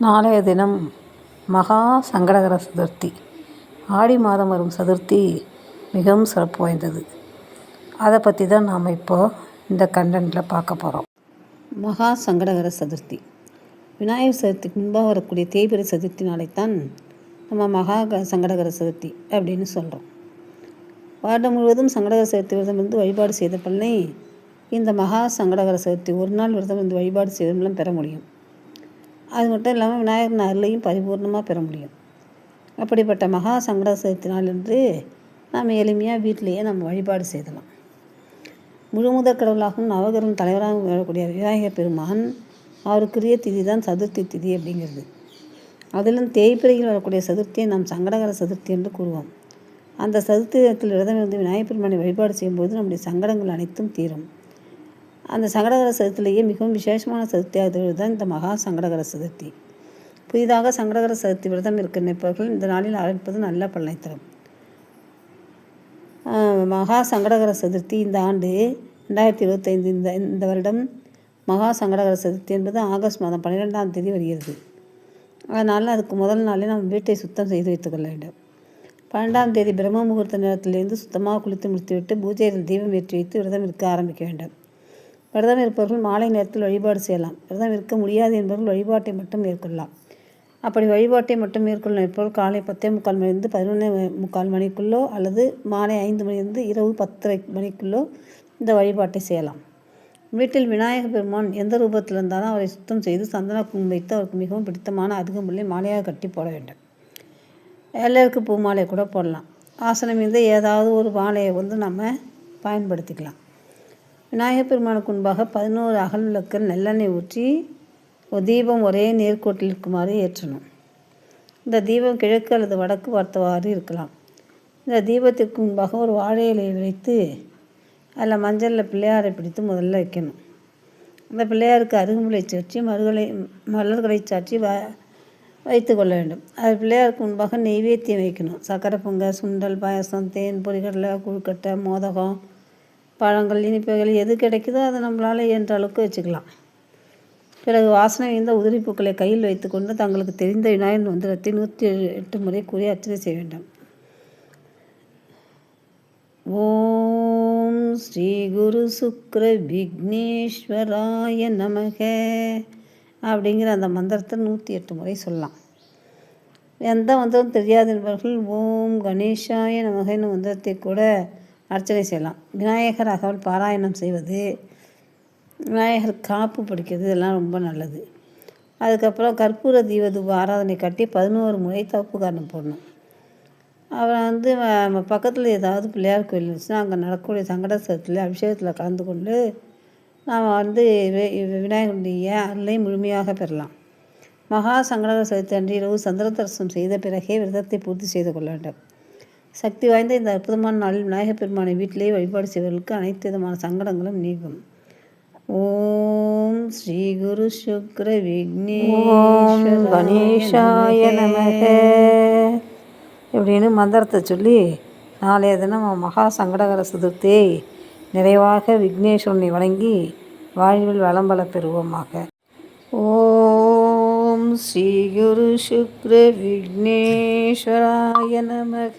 நாளைய தினம் மகா சங்கடகர சதுர்த்தி. ஆடி மாதம் வரும் சதுர்த்தி மிகவும் சிறப்பு வாய்ந்தது. அதை பற்றி தான் நாம் இப்போது இந்த கண்டென்ட்டில் பார்க்க போகிறோம் மகா சங்கடகர சதுர்த்தி. விநாயகர் சதுர்த்திக்கு முன்பாக வரக்கூடிய தேய்பிரை சதுர்த்தி நாளைத்தான் நம்ம மகா க- சங்கடகர சதுர்த்தி அப்படின்னு சொல்கிறோம் வருடம் முழுவதும் சங்கடகர சதுர்த்தி விரதம் இருந்து வழிபாடு செய்த பலனை இந்த மகா சங்கடகர சதுர்த்தி ஒரு நாள் விரதம் இருந்து வழிபாடு செய்த மூலம் பெற முடியும். அது மட்டும் இல்லாமல் விநாயகரின் அருளையும் பரிபூர்ணமாக பெற முடியும். அப்படிப்பட்ட மகா சங்கட சதுர்த்தி என்று நாம் எளிமையாக வீட்டிலேயே நம்ம வழிபாடு செய்தலாம். முழுமுதற் கடவுளாகவும் நவகிரகம் தலைவராகவும் வரக்கூடிய விநாயகர் பெருமான் அவருக்குரிய திதி தான் சதுர்த்தி திதி அப்படிங்கிறது. அதிலும் தேய்பிரையில் வரக்கூடிய சதுர்த்தியை நாம் சங்கடகர சதுர்த்தி என்று கூறுவோம். அந்த சதுர்த்தி தினத்தில் விரதம் இருந்து விநாயகர் பெருமானை வழிபாடு செய்யும்போது நம்முடைய சங்கடங்கள் அனைத்தும் தீரும். அந்த சங்கடகர சதுர்த்திலேயே மிகவும் விசேஷமான சதுர்த்தியாக தான் இந்த மகா சங்கடகர சதுர்த்தி. புதிதாக சங்கடகர சதுர்த்தி விரதம் இருக்க நிற்பவர்கள் இந்த நாளில் ஆரம்பிப்பது நல்ல பலனை தரும் மகா சங்கடகர சதுர்த்தி இந்த ஆண்டு ரெண்டாயிரத்தி இருபத்தைந்து இந்த இந்த வருடம் மகா சங்கடகர சதுர்த்தி என்பது ஆகஸ்ட் மாதம் பன்னிரெண்டாம் தேதி வருகிறது. அதனால் அதுக்கு முதல் நாளே நம்ம வீட்டை சுத்தம் செய்து வைத்துக்கொள்ள வேண்டும். பன்னெண்டாம் தேதி பிரம்ம முகூர்த்த நேரத்திலிருந்து சுத்தமாக குளித்து முடித்துவிட்டு பூஜையில் தீபம் ஏற்றி வைத்து விரதம் இருக்க ஆரம்பிக்க வேண்டும். விரதம் இருப்பவர்கள் மாலை நேரத்தில் வழிபாடு செய்யலாம். விரதம் இருக்க முடியாது என்பவர்கள் வழிபாட்டை மட்டும் மேற்கொள்ளலாம். அப்படி வழிபாட்டை மட்டும் மேற்கொள்ள நிற்பவர்கள் காலை பத்தே முக்கால் மணிலிருந்து பதினொன்று முக்கால் மணிக்குள்ளோ அல்லது மாலை ஐந்து மணிலிருந்து இரவு பத்தரை மணிக்குள்ளோ இந்த வழிபாட்டை செய்யலாம். வீட்டில் விநாயகர் பெருமான் எந்த ரூபத்தில் இருந்தாலும் அவரை சுத்தம் செய்து சந்தன குங்குமம் வைத்து அவருக்கு மிகவும் பிடித்தமான அருகம்புல்லை மாலையாக கட்டி போட வேண்டும். எல்லோருக்கு பூ மாலை கூட போடலாம். ஆசனம் மீது ஏதாவது ஒரு மாலையை வந்து நம்ம பயன்படுத்திக்கலாம். விநாயகப் பெருமானுக்கு முன்பாக பதினோரு அகல் விளக்கில் நல்லெண்ணெய் ஊற்றி ஒரு தீபம் ஒரே நேர்கோட்டில் இருக்குமாறு ஏற்றணும். இந்த தீபம் கிழக்கு அல்லது வடக்கு பார்த்தவாறு இருக்கலாம். இந்த தீபத்திற்கு முன்பாக ஒரு வாழை இலையை வைத்து அதில் மஞ்சளில் பிள்ளையாரை பிடித்து முதல்ல வைக்கணும். அந்த பிள்ளையாருக்கு அருகுமுலை சாற்றி மறுகளை மலர்களை சாற்றி வ வைத்து கொள்ள வேண்டும். அது பிள்ளையாருக்கு முன்பாக நெய்வேத்தியம் வைக்கணும். சக்கரை பொங்கல் சுண்டல் பாயசம் தேன் பொரிகடலை குழுக்கட்டை மோதகம் பழங்கள் இனிப்புகள் எது கிடைக்குதோ அதை நம்மளால் இயன்ற அளவுக்கு வச்சுக்கலாம். பிறகு வாசனை வைந்த உதிரிப்பூக்களை கையில் வைத்துக்கொண்டு தங்களுக்கு தெரிந்த விநாயகர் மந்திரத்தை நூற்றி எட்டு முறை கூறி அர்ச்சனை செய்ய வேண்டும். ஓம் ஸ்ரீ குரு சுக்ர விக்னேஸ்வராய நமக அப்படிங்கிற அந்த மந்திரத்தை நூற்றி எட்டு முறை சொல்லலாம். எந்த மந்திரம் தெரியாத என்பவர்கள் ஓம் கணேஷாய நமகன்னு மந்திரத்தை கூட அர்ச்சனை செய்யலாம். விநாயகர் அகவல் பாராயணம் செய்வது விநாயகர் காப்பு படிக்கிறது இதெல்லாம் ரொம்ப நல்லது. அதுக்கப்புறம் கற்பூர தீபதூப ஆராதனை கட்டி பதினோரு முறை தப்பு காரணம் போடணும். அப்புறம் வந்து நம்ம பக்கத்தில் ஏதாவது பிள்ளையார் கோயில் இருந்துச்சுன்னா அங்கே நடக்கக்கூடிய சங்கட சதுரத்தில் அபிஷேகத்தில் கலந்து கொண்டு நாம் வந்து விநாயகருடைய அருளை முழுமையாக பெறலாம். மகா சங்கடகர சதுர்த்தி அன்று இரவு சந்திர தரிசனம் செய்த பிறகே விரதத்தை பூர்த்தி செய்து கொள்ள வேண்டும். சக்தி வாய்ந்த இந்த அற்புதமான நாளில் விநாயகர் பெருமானை வீட்டிலேயே வழிபாடு செய்வதற்கு அனைத்து விதமான சங்கடங்களும் நீங்கும். ஓம் ஸ்ரீ குரு சுக்ர விக்னேஸ்வர கணேஷாய நமக. இப்படின்னு மந்திரத்தை சொல்லி நாளைய தினம் மகா சங்கடகர சதுர்த்தியை நிறைவாக விக்னேஸ்வரனை வணங்கி வாழ்வில் வளம் பல பெறுவோமாக. ஓம் ஸ்ரீ குரு சுக்ர விக்னேஸ்வராய நமக